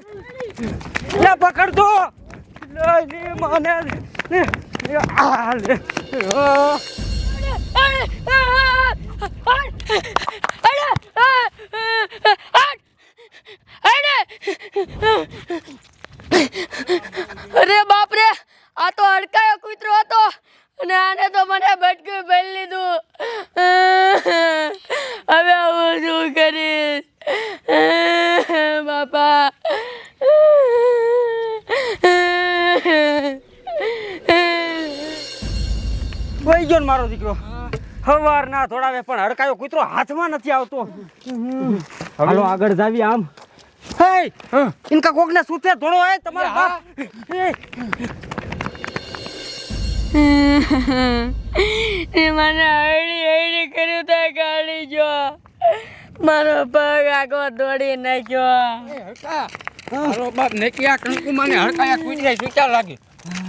લે, પકડ તો. લે લે, મને. અરે બાપ રે આ તો અડકાયો કૂતરો હતો. અને આને તો મને બટકું ભરી લીધું. હવે હું શું કરીશ? વહી ગયો ને મારો દીકરો. હવાર ના થોડાવે પણ હડકાયો. કૂતરો હાથમાં નથી આવતો. હાલો આગળ જાવી આમ. હે ઇનકા કોક ને સૂતે થોડો હે તમારો બાપ? મને હળી હળી કર્યું તો ગાડી જો. મારો પગ આગો દોડી નાખ્યો. મારો બાપ નેકિયા કંકુમાને હડકાયા કૂતરા સૂચા લાગે.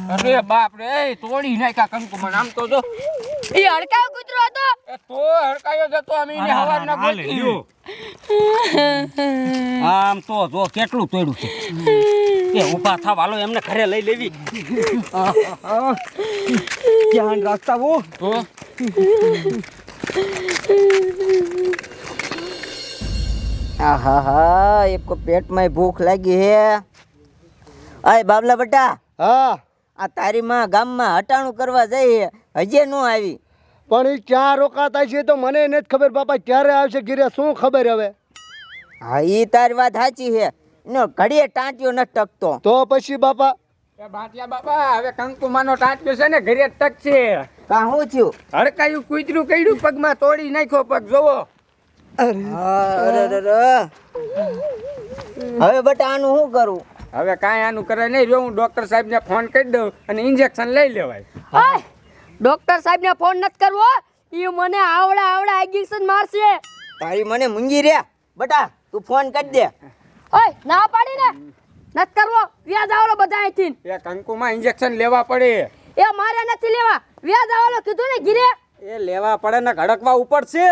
અરે બાપ રે એ તોડી નાખ્યા કંકુમાન આમ તો જો. એ હડકાયો કૂતરો હતો? એ તો હડકાયો જતો અમે એને હવાર ના ગોતી. આમ તો જો કેટલું તોડ્યું છે. એ ઊભા થા વાલો એમને ઘરે લઈ લેવી. ધ્યાન રાખતા હો. તો આહાહા એક પેટમાં ભૂખ લાગી હે. આય બાબલા બટા. હા. આ તારી માં ગામમાં હટાણું કરવા જઈએ હજે ન આવી. પણ એ ક્યાં રોકાતા છે તો મને નથી ખબર બાપા ક્યારે આવશે ગીરે શું ખબર હવે? હા એ તારી વાત સાચી છે. એનો ઘડીએ ટાંટ્યો ન ટકતો. તો પછી બાપા? એ બાટિયા બાપા હવે કંકુમાનો ટાંટ્યો છે ને ઘરે જ ટકશે. કા થયું? હડકાયું કૂતરું કઈડું પગમાં તોડી નાખ્યો પગ જોવો. હા, અરે, અરે, અરે. હવે બટા આનું શું કરું? હવે કાંઈ આનું કરે નહીં. જો હું ડોક્ટર સાહેબને ફોન કરી દઉં અને ઇન્જેક્શન લઈ લેવાય. ઓય ડોક્ટર સાહેબને ફોન નથી કરવો? એ મને આવડા આવડા ઇન્જેક્શન મારશે. તારી મને મૂંગી રે બટા તું ફોન કરી દે. ઓય ના પાડી ને? નથી કરવો? વ્યાજ આવલો બધા અહીંથી. એ કંકુમાં ઇન્જેક્શન લેવા પડે. એ મારે નથી લેવા. વ્યાજ આવલો કીધું ને ઘીરે. એ લેવા પડે ને ઘડકવા ઉપર છે.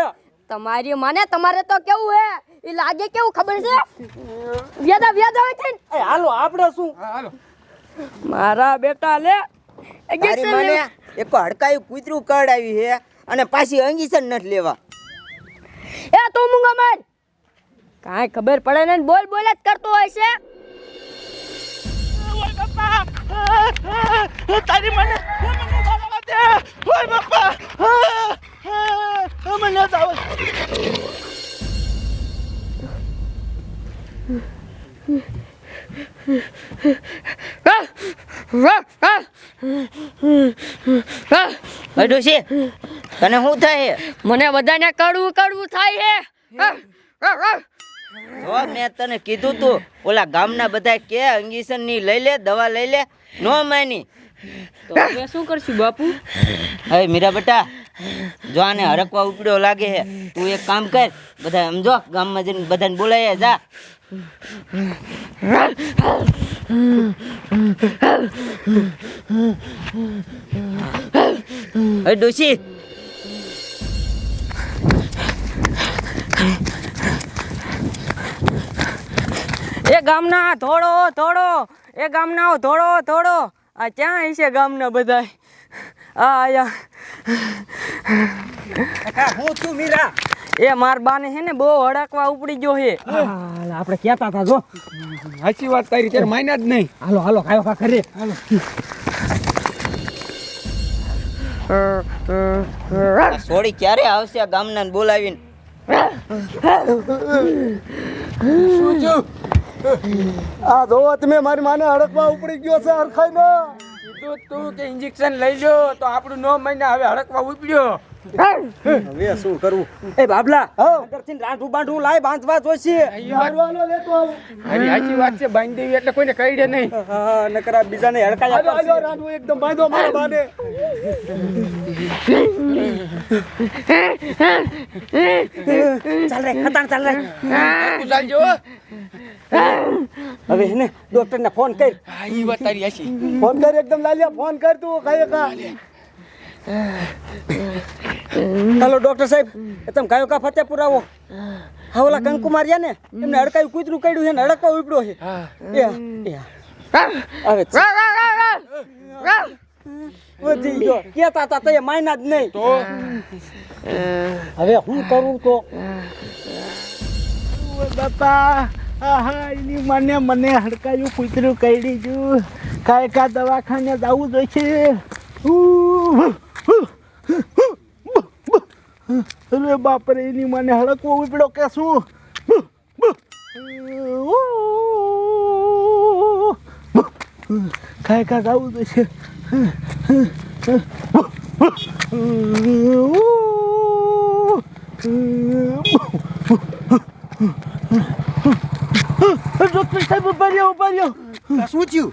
તમારી મને તમારે તો કેવું હે? એ લાગે કેવું ખબર છે? વ્યાદા વ્યાદા હોય છે એ હાલો આપણે શું? હા, હાલો. મારા બેટા લે તારી મને એક હડકાયું કૂતરું કડાવી હે અને પાછી અંગીસન નથી લેવા. એ તું મૂંગો માર. કાંઈ ખબર પડે ને બોલ બોલ જ કરતો હોય છે. તારી મને ઓય બાપા મને છે તને શું થાય? હે મને બધાને કડવું કડવું થાય છે જો મેં તને કીધું તું ઓલા ગામના બધા કે અંગીસનની લઈ લે દવા લઈ લે. નો માની. તો હવે શું કરશું બાપુ? હવે મીરા બેટા જો આને હરકવા ઉપડ્યો લાગે હે તું એક કામ કર બધા સમજો ગામમાં જઈને બધાને બોલાય જા. હવે ડોશી. એ ગામના થોડો થોડો. એ ગામના થોડો થોડો. આ ક્યાં હશે ગામના બધા આ આયા હું છું મીરા. એ માર બાને હે ને બહુ હડકવા ઉપડી ગયો હે. આપણે કહેતા હતા જો. સાચી વાત તારી ત્યારે માન્યા જ નહીં. હાલો હાલો ખાયો કા કરે હાલો. સોડી ક્યારે આવશે આ ગામના બોલાવીને? આ જોવો તમે મારી માને હડકવા ઉપડી ગયો છે હરખાઈ નો કીધું તું કે ઇન્જેક્શન લઈ લો તો આપણું નો મહિને હવે હડકવા ઉપડ્યો. હવે શું કરવું? એ બાબલા અંદરથી રાંધું બાંધું લાય બાંધવા જોઈશે. મારવાનો લેતો આવું. મારી સાચી વાત છે બાંધી દેવી એટલે કોઈને કહીડે નહીં. હા નકરા બીજાને હડકાયા આજો આજો. રાંધવું એકદમ બાંધો મારા બાને. ચાલ રે ખતાણ ચાલ રે. તું ચાલજો હે ને ફોન કર હા ઈ વાત તારી હાચી ફોન કર એકદમ લાલિયા ફોન કર તું કઈ કા હાલો ડોક્ટર સાહેબ એ તમે ગાયો કા ફતે પુરાવો હા ઓલા કંકુમારિયા ને એમને હડકાયું કૂતરું કાઢ્યું છે ને અડકવા ઉપડ્યો છે. આવે. વધી ગયો કેતા તો એ માયના જ નહીં તો હવે હું કરું તો બાપા આહા એની મને મને હડકાયું કૂતરું કઈડી જુ કાંઈ કા દવાખાને જવું જોઈશે અરે બાપરે એની મને હડકવો ઉપડો કે શું કાંઈ કા જવું જોઈશે ડોક્ટર સાહેબ રહ્યો શું થયું?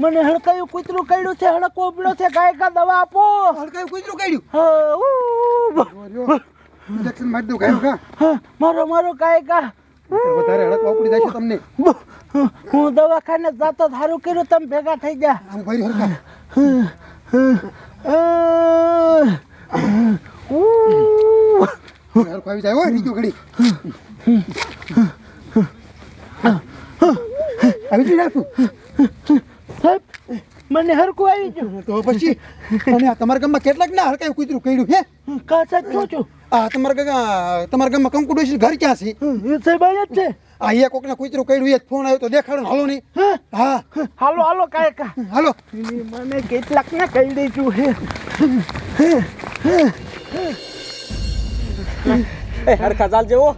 મને હડકાયું કૂતરું કાઢ્યું છે હડકો ઉપડ્યો છે ગાય કા દવા આપો. હડકાયું કૂતરું કાઢ્યું? હા. ઇન્જેક્શન મારી દઉં ગાય કા મારો મારો ગાય કા વધારે હડકવા ઉપડી જાય તમને. હું દવાખાને જાતો ધારું કર્યું તમે ભેગા થઈ ગયા. આમ ભરી હડકા ઉહ. હડકો આવી જાય હોય બીજું ઘડી. આવી નાખું સાહેબ મને હરકું આવી ગયું. તો પછી અને આ તમારા ગામમાં કેટલાક ના હરકાયું કૂતરું કર્યું હે? કા સાહેબ શું છું આ તમારા ગામ તમારા ગામમાં કંકુ છે ઘર ક્યાં છે? એ સાહેબ અહીંયા જ છે. આ અહીંયા કોકના કૂતરું કર્યું એ જ ફોન આવ્યો તો દેખાડો હાલો નહીં હા, હા. હાલો હાલો કાય હાલો. મને કેટલાક ને કહી દઈશું હે? એ હરખા ચાલ જેવો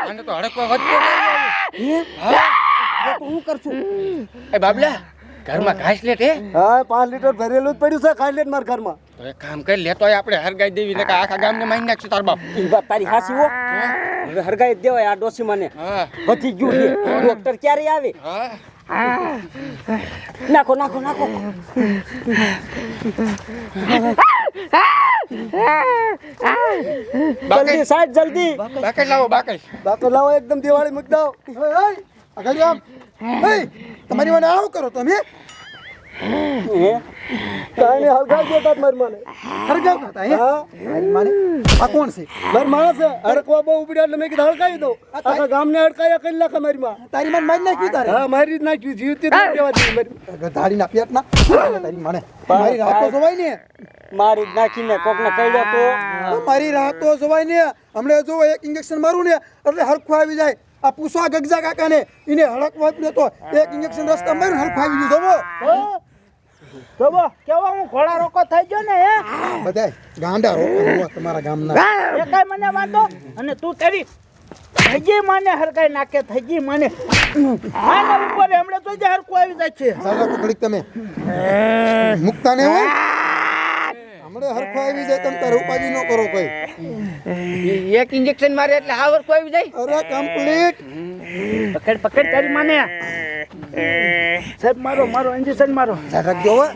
આને તો હડકવા વધતો હું. કરશું એ બાબલા ઘરમાં ઘાસ લેટ હે? હા પાંચ લીટર ભરેલું જ પડ્યું છે ખાઈ લેટ મારા ઘરમાં. કામ કરી લેતો હોય આપણે હરગાઈ દેવી ને આખા ગામને મારી નાખશું તાર બાપ. ઈ વાત તારી હાસી હો. હવે હરગાઈ દેવાય આ ડોસી મને હા. વધી ગયું ડોક્ટર ક્યારે આવે? નાખો નાખો નાખો. જલ્દી સાહેબ જલ્દી. બાકી લાવો બાકડ બાકો લાવો એકદમ દિવાળી મૂકી દો આગળ આમ તમારી મને આવું કરો તમે હે? કાંઈ નહીં હળગાવી દેતા મારી મને. હળગાવ કરતા હે? મારી માને? આ કોણ છે? મારી માણસ છે. હડકવા બહુ ઉપડ્યા એટલે મેં કીધું હળગાવી દઉં. આખા ગામને હડકાયા કરી નાખે મારી માં. તારી માં મારી નાખ્યું તારે? હા મારી જ નાખ્યું. જીવતી મારી તારી મને? મારી રાતો જોવાય ને? મારી જ નાખીને કોકને કહ્યો તો. મારી રાતો જોવાય ને? હમણાં જો એક ઇન્જેક્શન મારું ને એટલે હરખું આવી જાય. આ પૂછવા ગગજા કાકાને એને હડકવા જ એક ઇન્જેક્શન રસ્તા માર્યું ને હરખું આવી ગયું જોવો તો બો કેવો હું ઘોડા રોકો થઈ ગયો ને હે? બધાય ગાંડા રોકો તમારા ગામના. એ કઈ મને વાંધો? અને તું તેરી હજી મને હરકાઈ નાખે હજી મને. આને ઉપર એમણે તો જે હરકો આવી જાય છે. ચાલો તો તમે. મુકતા ને હું હમણાં હરખું આવી જાય તમે તારે ઉપાધિ ન કરો કોઈ. એક ઇન્જેક્શન મારે એટલે આ વરખું આવી જાય? અરે કમ્પ્લીટ પકડ પકડ તારી માને. સાહેબ મારો મારો ઇન્જેક્શન મારો. રાખજો હો.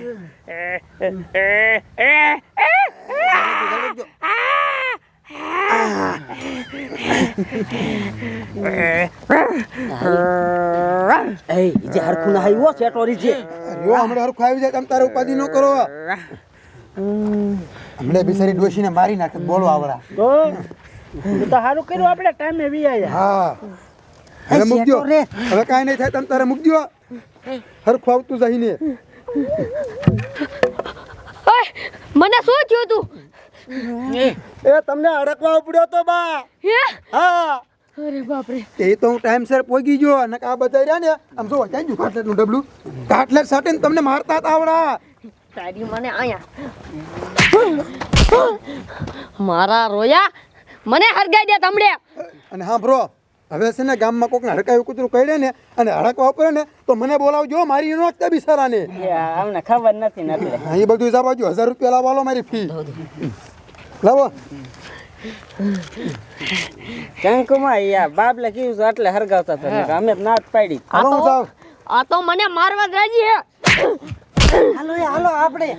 એ જે હરખું ના આવ્યો સેટોરી છે રહ્યો હમણાં હરખું આવી જાય તમે તારે ઉપાધિ ન કરો. હમણાં બિચારી ડોશીને મારી નાખે બોલો આવડા. તો સારું કર્યું આપણે ટાઈમે વી આયા. હા. હવે મૂકજો. હવે કાંઈ નહીં થાય તમે તારે મૂકજો. હરખું આવતું જઈને. મને શું થયું તું? એ તમને અડકવા ઉપડ્યો તો બા. હે? હા. અરે બાપ રે એ તો હું ટાઈમસર પહોંચી ગયો અને આ બધા રહ્યા ને આમ જો ક્યાં ગયું કાટલેટનું ડબલું? કાટલેટ સાટીને તમને મારતા જ આવડા. તારી મને આયા મારા રોયા મને હરગાઈ દે તમડે અને હા બ્રો હવે છે ને ગામમાં કોકને હડકાયું કૂતરું કહીડે ને અને હડકવા ઉપડે ને તો મને બોલાવજો મારી નો નાખતા બિચારાને એ અમને ખબર નથી ને એ બધું બાજુ હજાર રૂપિયા લાવો મારી ફી. લાવો. કંકુમાં યા બાપલે કીધું છે એટલે હરગાવતા હતા. અમે ના જ પાડી. હાલો હું આ તો મને મારવા જ રાજી હે. હાલો હાલો આપણે.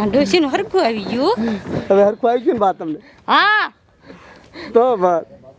આ ડોશીનું હરખું આવી ગયું. હવે હરખું આવી ગયું ને બા તમને? હા. તો બસ.